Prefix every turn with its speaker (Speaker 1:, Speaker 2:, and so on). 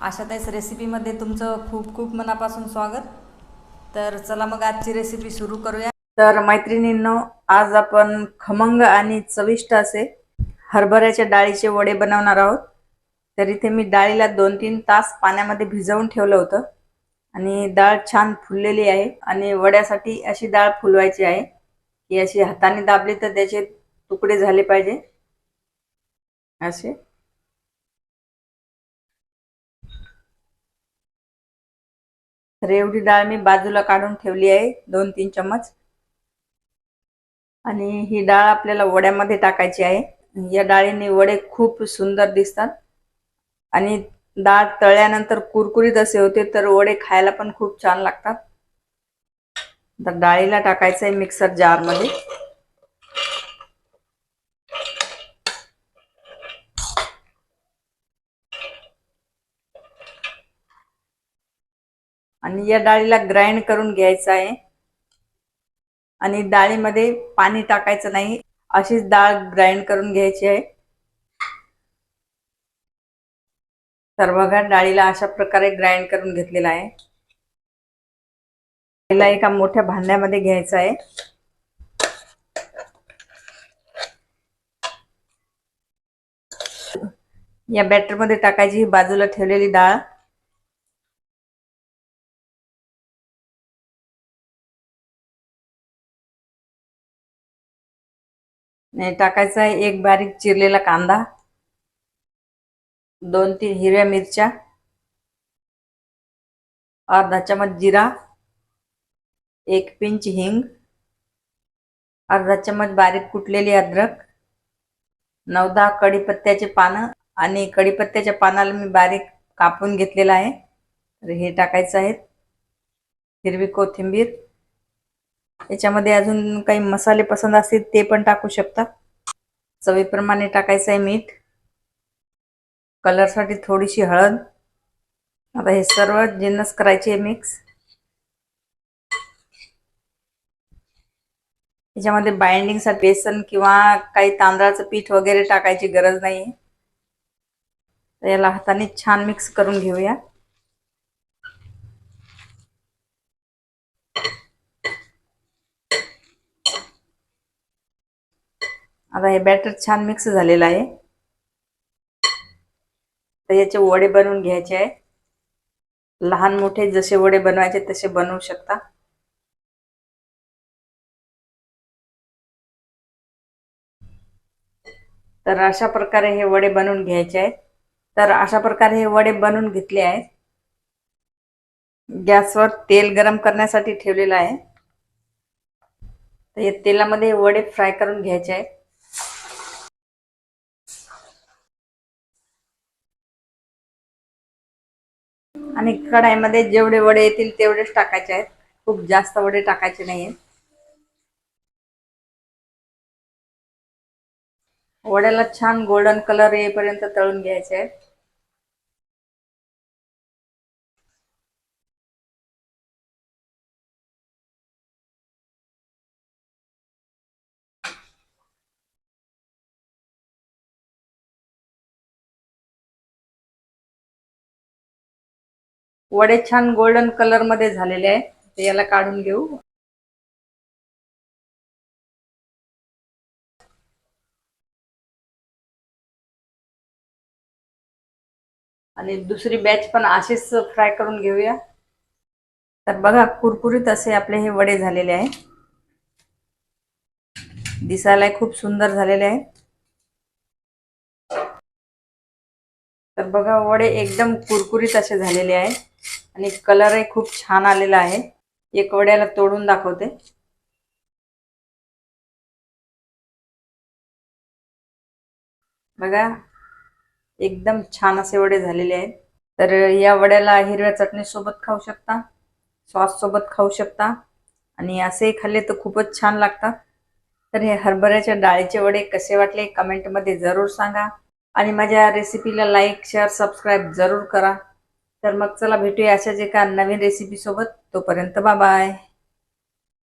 Speaker 1: आशाताईस रेसिपीमध्ये तुमचं खूप खूप मनापासून स्वागत. तर चला मग आजची रेसिपी सुरू करूया. तर मैत्रिणींनो आज आपण खमंग आणि चविष्ट असे हरभऱ्याच्या डाळीचे वडे बनवणार आहोत. तर इथे मी डाळीला दोन तीन तास पाण्यामध्ये भिजवून ठेवलं होतं. आणि डाळ छान फुललेली आहे आणि वड्यासाठी अशी डाळ फुलवायची आहे की अशी हाताने दाबली तर त्याचे तुकडे झाले पाहिजे. असे. रेवडी डाळ मी बाजूला काढून ठेवली आहे दोन तीन चम्मच. आणि ही डाळ आपल्याला वड्यामध्ये टाकायची आहे. या डाळीने वडे खूप सुंदर दिसतात. आणि डाळ तळल्यानंतर कुरकुरीत असे होते तर वडे खायला पण खूप छान लागतात. तर डाळीला टाकायचं आहे मिक्सर जारमध्ये आणि या डाळीला ग्राइंड करून घ्यायचं आहे. आणि डाळीमध्ये पाणी टाकायचं नाही अशीच डाळ ग्राइंड करून घ्यायची आहे. तर बघा डाळीला अशा प्रकारे ग्राइंड करून घेतलेला आहे. डाळीला एका मोठ्या भांड्यामध्ये घ्यायचं आहे. या बॅटरमध्ये टाकायची ही बाजूला ठेवलेली डाळ. टाकायचा आहे. एक बारीक चिरलेला कांदा दोन तीन हिरव्या मिरच्या अर्धा चमच जिरा एक पिंच हिंग अर्धा चमच बारीक कुटलेली अद्रक नऊ दहा कढीपत्त्याचे पानं आणि कढीपत्त्याच्या पानाला मी बारीक कापून घेतलेला आहे. तर हे टाकायचं आहे. हिरवी कोथिंबीर याच्यामध्ये अजून काही मसाले पसंत असतील ते पण टाकू शकता. चवीप्रमाणे टाकायचं आहे मीठ. कलरसाठी थोडीशी हळद. आता हे सर्व जिन्नस करायचे मिक्स. याच्यामध्ये बाइंडिंगसाठी बेसन किंवा काही तांदळाचं पीठ वगैरे टाकायची गरज नाही याला हाताने छान मिक्स करून घेऊया. आता हे बॅटर छान मिक्स झालेलं आहे. तर याचे वडे बनवून घ्यायचे आहे. लहान मोठे जसे वडे बनवायचे तसे बनवू शकता. तर अशा प्रकारे हे वडे बनवून घ्यायचे आहेत. तर अशा प्रकारे हे वडे बनवून घेतले आहेत. गॅसवर तेल गरम करण्यासाठी ठेवलेलं आहे. तर या तेलामध्ये वडे फ्राय करून घ्यायचे आहेत. आणि कढाईमध्ये जेवढे वडे येतील तेवढेच टाकायचे आहेत. खूप जास्त वडे टाकायचे नाही आहेत वड्याला छान गोल्डन कलर येईपर्यंत तळून घ्यायचे आहेत. वडे छान गोल्डन कलरमध्ये झालेले आहे. ते याला काढून घेऊ. आणि दुसरी बॅच पण असेच फ्राय करून घेऊया. तर बघा कुरकुरीत असे आपले हे वडे झालेले आहे. दिसायला खूप सुंदर झालेले आहे. तर बघा वडे एकदम कुरकुरीत असे झालेले आहे. आणि कलरही खूप छान आलेला आहे. एक वड्याला तोडून दाखवते. बघा एकदम छान असे वडे झालेले आहेत. तर या वड्याला हिरव्या चटणी सोबत खाऊ शकता सॉस सोबत खाऊ शकता आणि असे खाल्ले तर खूपच छान लागतात. तर हे हरभऱ्याच्या डाळीचे वडे कसे वाटले कमेंटमध्ये जरूर सांगा. आणि माझ्या रेसिपीला लाईक शेअर सबस्क्राईब जरूर करा. तर मग चला भेटूया अशाच एका नवीन रेसिपी सोबत. तोपर्यंत बाय